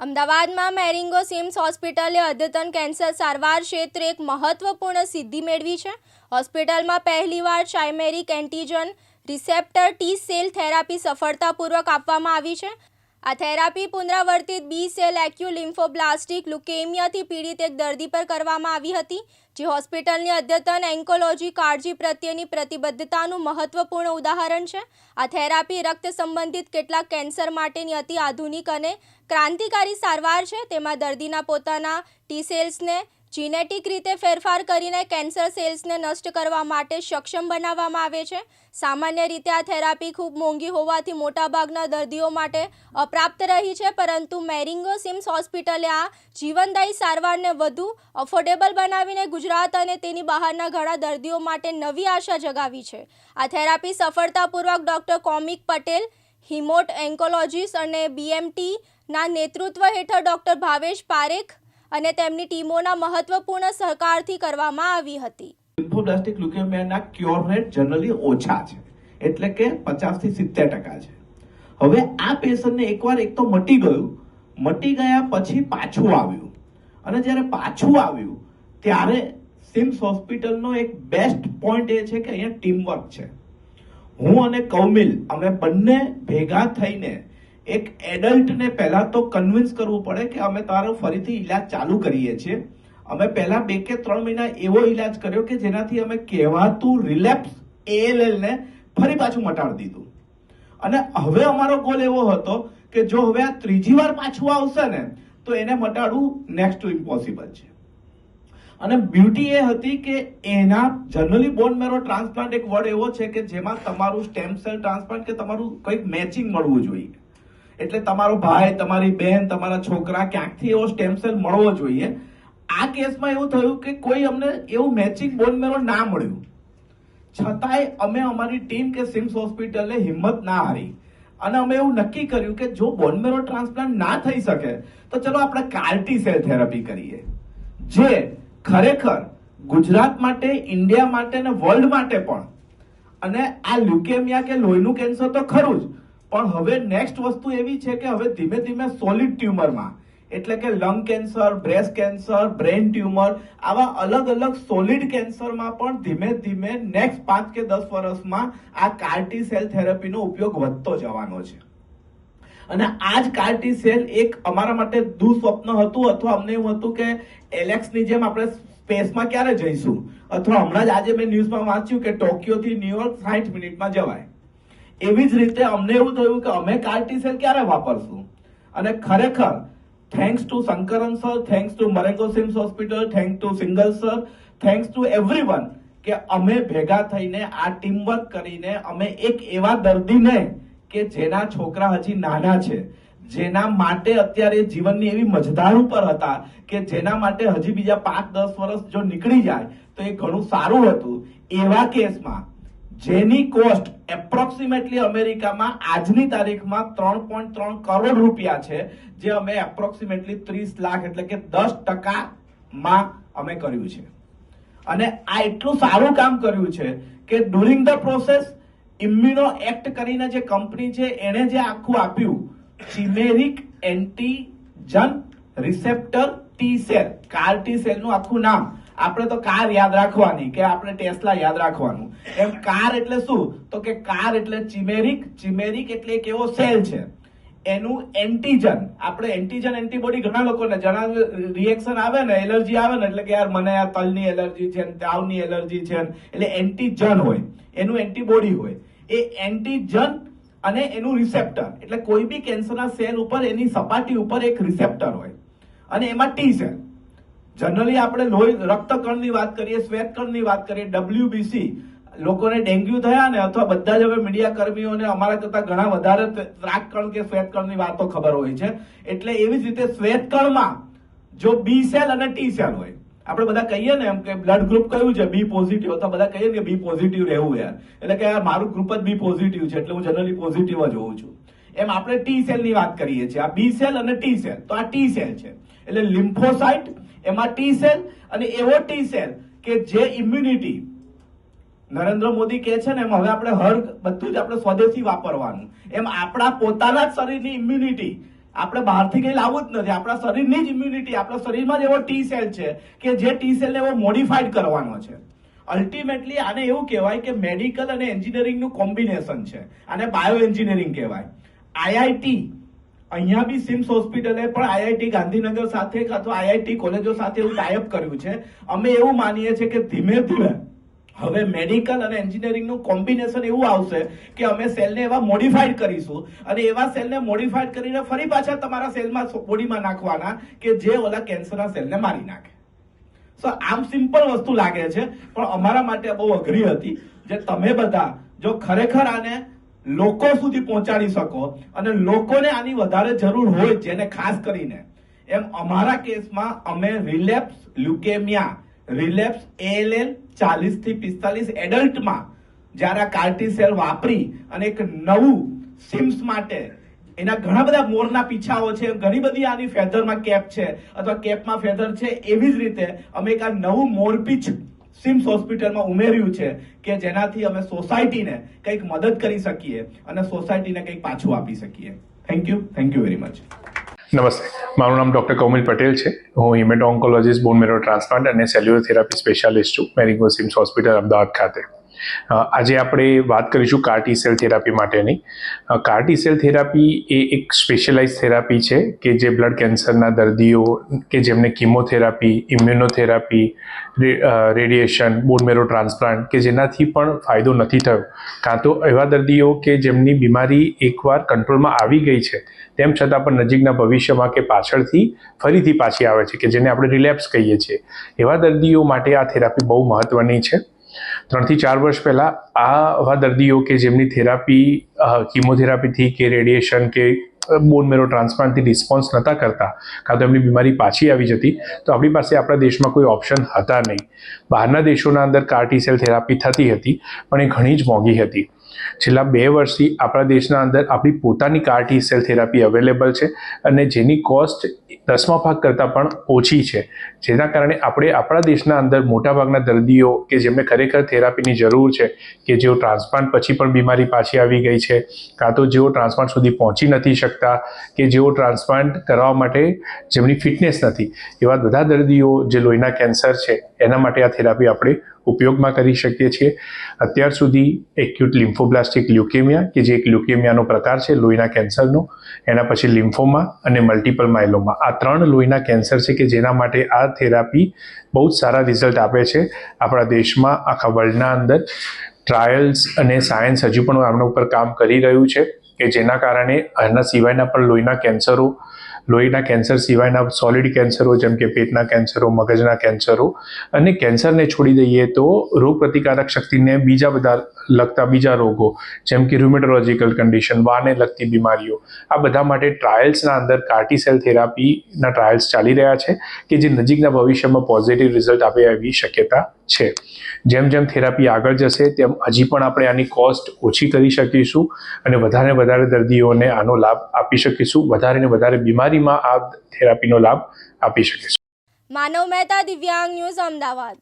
અમદાવાદમાં મેરિંગો સિમ્સ હોસ્પિટલે અદ્યતન કેન્સર સારવાર ક્ષેત્રે એક મહત્વપૂર્ણ સિદ્ધિ મેળવી છે. હોસ્પિટલમાં પહેલીવાર chimeric antigen receptor T cell therapy સફળતાપૂર્વક આપવામાં આવી છે. આ થેરાપી પુનરાવર્તિત બી સેલ એક્યુ લિમ્ફોબ્લાસ્ટિક લુકેમિયાથી પીડિત એક દર્દી પર કરવામાં આવી હતી, જે હોસ્પિટલની અદ્યતન એન્કોલોજી કાળજી પ્રત્યેની પ્રતિબદ્ધતાનું મહત્વપૂર્ણ ઉદાહરણ છે. આ થેરાપી રક્ત સંબંધિત કેટલાક કેન્સર માટેની અતિ આધુનિક અને ક્રાંતિકારી સારવાર છે, તેમાં દર્દીના પોતાના ટી સેલ્સને જીનેટિક રીતે ફેરફાર કરીને કેન્સર સેલ્સને નષ્ટ કરવા માટે સક્ષમ બનાવવામાં આવે છે. સામાન્ય રીતે આ થેરાપી ખૂબ મોંઘી હોવાથી મોટાભાગના દર્દીઓ માટે અપ્રાપ્ત રહી છે, પરંતુ મેરિંગો સિમ્સ હોસ્પિટલે આ જીવનદાયી સારવારને વધુ અફોર્ડેબલ બનાવીને ગુજરાત અને તેની બહારના ઘણા દર્દીઓ માટે નવી આશા જગાવી છે. આ થેરાપી સફળતાપૂર્વક doctor Komik Patel, hemato oncologists અને બીએમટીના નેતૃત્વ હેઠળ ડૉક્ટર ભાવેશ પારેખ અને તેમની ટીમોના મહત્વપૂર્ણ સહકારથી કરવામાં આવી હતી. લિમ્ફોબ્લાસ્ટિક લ્યુકેમિયાના ક્યોર રેટ જનરલી ઓછા છે. એટલે કે પચાસથી સિત્તેર ટકા છે. હવે આ પેશન્ટને એકવાર એક તો મટી ગયું, મટી ગયા પછી પાછું આવ્યું. અને જ્યારે પાછું આવ્યું, ત્યારે સિમ્સ હોસ્પિટલનો એક બેસ્ટ પોઈન્ટ એ છે કે અહીંયા ટીમવર્ક છે. હું અને કૌમિલ, અમે બંને ભેગા થઈને એક એડલ્ટને પહેલાં તો કન્વિન્સ કરવું પડે કે અમે તારો ફરીથી ઈલાજ ચાલુ કરીએ છીએ. અમે પહેલાં બે કે ત્રણ મહિના એવો ઈલાજ કર્યો કે જેનાથી અમે કહેવાતું રિલેપ્સ એએલએલને ફરી પાછું મટાડી દીધું. અને હવે અમારો ગોલ એવો હતો કે જો હવે આ ત્રીજી વાર પાછું આવશે ને, તો એને મટાડવું નેક્સ્ટ ટુ ઇમ્પોસિબલ છે. અને બ્યુટી એ હતી કે એના જનરલી બોન મેરો ટ્રાન્સપ્લાન્ટ એક વર્ડ એવો છે કે જેમાં તમારું સ્ટેમ સેલ ટ્રાન્સપ્લાન્ટ કે તમારું કંઈક મેચિંગ મળવું જોઈએ. એટલે તમારો ભાઈ, તમારી બહેન તમારા છોકરા ક્યાંકથી એવો સ્ટેમ સેલ મળવો જોઈએ? આ કેસમાં એવું થયું કે કોઈ અમને એવું મેચિંગ બોન મેરો ના મળ્યું. છતાંય અમે અમારી ટીમ કે સિમ્સ હોસ્પિટલે હિંમત ના હારી. અને અમે એવું નક્કી કર્યું કે જો બોન મેરો ટ્રાન્સપ્લાન્ટ ના થઈ શકે, તો ચલો આપણે કાર્ટી સેલ થેરાપી કરીએ. જે ખરેખર ગુજરાત માટે ઇન્ડિયા માટે અને વર્લ્ડ માટે પણ. અને આ લ્યુકેમિયા કે લોહીનું કેન્સર તો ખરું જ પણ હવે નેક્સ્ટ વસ્તુ એવી છે કે હવે ધીમે ધીમે સોલિડ ટ્યુમરમાં એટલે કે lung cancer breast cancer brain tumour આવા અલગ અલગ સોલિડ કેન્સરમાં પણ ધીમે ધીમે નેક્સ્ટ પાંચ કે દસ વર્ષમાં આ કાર્ટી સેલ થેરપીનો ઉપયોગ વધતો જવાનો છે. અને આ જ કાર્ટી સેલ એક અમારા માટે દુઃસ્વપ્ન હતું અથવા અમને એવું હતું કે એલેક્સની જેમ આપણે સ્પેસમાં ક્યારે જઈશું? અથવા હમણાં જ આજે મેં ન્યૂઝમાં વાંચ્યું કે ટોક્યોથી ન્યુયોર્ક સાઠ મિનિટમાં જવાય. એવી જ રીતે અમને એવું થયું કે અમે કાર્ટી સેલ ક્યારે વાપરશું? અને ખરેખર thanks to Shankaran sir thanks to Marengo CIMS hospital thanks to Singhal sir thanks to everyone કે અમે ભેગા થઈને આ ટીમવર્ક કરીને અમે એક એવા દર્દીને કે જેના છોકરા હજી નાના છે, જેના માટે અત્યારે જીવનની એવી મજદાર ઉપર હતા કે જેના માટે હજી બીજા પાંચ દસ વર્ષ જો નીકળી જાય તો એ ઘણું સારું હતું. એવા કેસમાં જેની કોસ્ટ એપ્રોક્સિમેટલી અમેરિકામાં આજની તારીખમાં ત્રણ પોઈન્ટ ત્રણ કરોડ રૂપિયા છે, જે અમે એપ્રોક્સિમેટલી ત્રીસ લાખ એટલે કે દસ ટકામાં અમે કર્યું છે. અને આ એટલું સારું કામ કર્યું છે કે during the process immuno act કરીને જે કંપની છે, એણે જે આખું આપ્યું chimeric antigen receptor T cell CAR T cell આખું નામ. આપણે તો કાર યાદ રાખવાની કે આપણે ટેસ્લા યાદ રાખવાનું. એમ કાર એટલે શું? તો કે કાર એટલે ચિમેરિક ચિમેરિક એટલે એક એવો સેલ છે. એનું એન્ટીજન. આપણે એન્ટીજન એન્ટીબોડી ઘણા લોકોને જણા રિએક્શન આવે ને, એલર્જી આવે ને, એટલે કે યાર મને આ તલની એલર્જી છે તાવની એલર્જી છે એટલે એન્ટીજન હોય. એનું એન્ટીબોડી હોય. એ એન્ટીજન અને એનું રિસેપ્ટર. એટલે કોઈ બી કેન્સરના સેલ ઉપર, એની સપાટી ઉપર એક રિસેપ્ટર હોય. અને એમાં ટી સેલ જનરલી આપણે લોહી, રક્તકણની વાત કરીએ, શ્વેતકણની વાત કરીએ ડબલ્યુબીસી લોકોને ડેન્ગ્યુ થયા ને અથવા બધા જ હવે મીડિયા કર્મીઓને અમારા કરતા ઘણા વધારે ત્રાકકણ કે શ્વેતકણની વાતો ખબર હોય છે. એટલે એવી જ રીતે શ્વેતકણમાં જો બી સેલ અને ટી સેલ હોય, આપણે બધા કહીએ ને એમ કે બ્લડ ગ્રુપ કયું છે? બી પોઝિટિવ અથવા બધા કહીએ ને બી પોઝિટિવ રહેવું યાર. એટલે કે યાર મારું ગ્રુપ જ બી પોઝિટિવ છે, એટલે હું જનરલી પોઝિટિવ જ હોઉં છું. એમ આપણે ટી સેલની વાત કરીએ છીએ. આ બી સેલ અને ટી સેલ તો આ ટી સેલ છે. એટલે લિમ્ફોસાઇટ એમાં ટી સેલ અને એવો ટી સેલ કે જે ઇમ્યુનિટી નરેન્દ્ર મોદી કહે છે ને, એમ હવે આપણે હર બધું જ આપણે સ્વદેશી વાપરવાનું. એમ આપણા પોતાના જ શરીરની ઇમ્યુનિટી આપણે બહારથી કંઈ લાવવું જ નથી. આપણા શરીરની જ ઇમ્યુનિટી આપણા શરીરમાં જ એવો ટી સેલ છે કે જે ટી સેલને એવો મોડિફાઈડ કરવાનો છે. અલ્ટિમેટલી આને એવું કહેવાય કે મેડિકલ અને એન્જિનિયરિંગનું કોમ્બિનેશન છે. આને બાયો એન્જિનિયરિંગ કહેવાય આઈઆઈટી અહીંયા બી સિમ્સ હોસ્પિટલે પણ આઈઆઈટી ગાંધીનગર સાથે અથવા આઈઆઈટી કોલેજો સાથે એવું ટાઈપ કર્યું છે. અમે એવું માનીએ છીએ કે ધીમે ધીમે હવે મેડિકલ અને એન્જિનિયરિંગનું કોમ્બિનેશન એવું આવશે કે અમે સેલને એવા મોડિફાઈડ કરીશું અને એવા સેલને મોડિફાઈડ કરીને ફરી પાછા તમારા સેલમાં બોડીમાં નાખવાના કે જે ઓલા કેન્સરના સેલને મારી નાખે. સો આમ સિમ્પલ વસ્તુ લાગે છે, પણ અમારા માટે બહુ અઘરી હતી. જે તમે બધા જો ખરેખર આને લોકો સુધી પહોંચાડી શકો અને લોકોને આની વધારે જરૂર હોય જેને ખાસ કરીને. એમ અમારા કેસમાં અમે રિલેપ્સ લ્યુકેમિયા, રિલેપ્સ એએલએલ ચાલીસથી પિસ્તાલીસ એડલ્ટમાં જ્યારે આ કાર્ટી સેલ વાપરી અને એક નવું સિમ્સ માટે, એના ઘણા બધા મોરના પીછાઓ છે, ઘણી બધી આની ફેધરમાં કેપ છે, અથવા કેપમાં ફેધર છે, એવી જ રીતે અમે એક આ નવું મોરપીછ સિમ્સ હોસ્પિટલમાં ઉમેર્યું છે કે જેનાથી અમે સોસાયટીને કંઈક મદદ કરી શકીએ અને સોસાયટીને કંઈક પાછું આપી શકીએ. Thank you thank you very much નમસ્તે. મારું નામ ડૉક્ટર કૌમિલ પટેલ છે. હું hemato oncologist bone marrow transplant અને સેલ્યુલર થેરાપી સ્પેશિયાલિસ્ટ છું. મેરિગો સિમ્સ હોસ્પિટલ અમદાવાદ ખાતે. આજે આપણે વાત કરીશું કાર્ટી સેલ થેરાપી માટેની. કાર્ટી સેલ થેરાપી એ એક સ્પેશિયલાઇઝ થેરાપી છે કે જે બ્લડ કેન્સરના દર્દીઓ કે જેમને chemotherapy immunotherapy radiation bone marrow transplant કે જેનાથી પણ ફાયદો નથી થયો. કાં તો એવા દર્દીઓ કે જેમની બીમારી એકવાર કંટ્રોલમાં આવી ગઈ છે, તેમ છતાં પણ નજીકના ભવિષ્યમાં કે પાછળથી ફરીથી પાછી આવે છે કે જેને આપણે રિલેપ્સ કહીએ છીએ. એવા દર્દીઓ માટે આ થેરાપી બહુ મહત્ત્વની છે. ત્રણથી ચાર વર્ષ પહેલાં આવા દર્દીઓ કે જેમની થેરાપી કિમોથેરાપીથી કે રેડિયેશન કે બોન મેરો ટ્રાન્સપ્લાન્ટથી રિસ્પોન્સ નહોતા કરતા, કાં તો એમની બીમારી પાછી આવી જતી, તો આપણી પાસે આપણા દેશમાં કોઈ ઓપ્શન હતા નહીં. બહારના દેશોના અંદર કાર્ટીસેલ થેરાપી થતી હતી, પણ એ ઘણી જ મોંઘી હતી. છેલ્લા બે વર્ષથી આપણા દેશના અંદર આપણી પોતાની કાર્ટી સેલ થેરાપી અવેલેબલ છે અને જેની કોસ્ટ દસમા ભાગ કરતાં પણ ઓછી છે. જેના કારણે આપણે આપણા દેશના અંદર મોટાભાગના દર્દીઓ કે જેમને ખરેખર થેરાપીની જરૂર છે કે જેઓ ટ્રાન્સપ્લાન્ટ પછી પણ બીમારી પાછી આવી ગઈ છે કાં તો જેઓ ટ્રાન્સપ્લાન્ટ સુધી પહોંચી નથી શકતા કે જેઓ ટ્રાન્સપ્લાન્ટ કરવા માટે જેમની ફિટનેસ નથી. એવા બધા દર્દીઓ જે લોહીના કેન્સર છે, એના માટે આ થેરાપી આપણે ઉપયોગમાં કરી શકીએ છીએ. અત્યાર સુધી એક્યુટ લિમ્ફોબ્લાસ્ટિક લ્યુકેમિયા, કે જે એક લ્યુકેમિયાનો પ્રકાર છે, લોહીના કેન્સરનો, એના પછી લિમ્ફોમા અને મલ્ટિપલ માઇલોમા આ ત્રણ લોહીના કેન્સર છે કે જેના માટે આ થેરાપી બહુ જ સારા રિઝલ્ટ આપે છે. આપણા દેશમાં આખા વર્લ્ડના અંદર ટ્રાયલ્સ અને સાયન્સ હજુ પણ આમના ઉપર કામ કરી રહ્યું છે, કે જેના કારણે આના સિવાયના પણ લોહીના કેન્સરો લોહીના કેન્સર સિવાયના સોલિડ કેન્સરો જેમ કે પેટના કેન્સરો, મગજના કેન્સરો અને કેન્સરને છોડી દઈએ તો રોગ પ્રતિકારક શક્તિને બીજા બધા લગતા બીજા રોગો જેમ કે રુમેટોલોજીકલ કન્ડિશન વાને લગતી બીમારીઓ, આ બધા માટે ટ્રાયલ્સના અંદર કાર્ટી સેલ થેરાપીના ટ્રાયલ્સ ચાલી રહ્યા છે કે જે નજીકના ભવિષ્યમાં પોઝિટિવ રિઝલ્ટ આપે એવી શક્યતા છે. જેમ જેમ થેરાપી આગળ જશે, તેમ હજી પણ આપણે આની કોસ્ટ ઓછી કરી શકીશું અને વધારે વધારે દર્દીઓને આનો લાભ આપી શકીશું. વધારે ને વધારે બીમારીમાં આ થેરાપીનો લાભ આપી શકીશું. માનવ મહેતા દિવ્યાંગ ન્યૂઝ અમદાવાદ.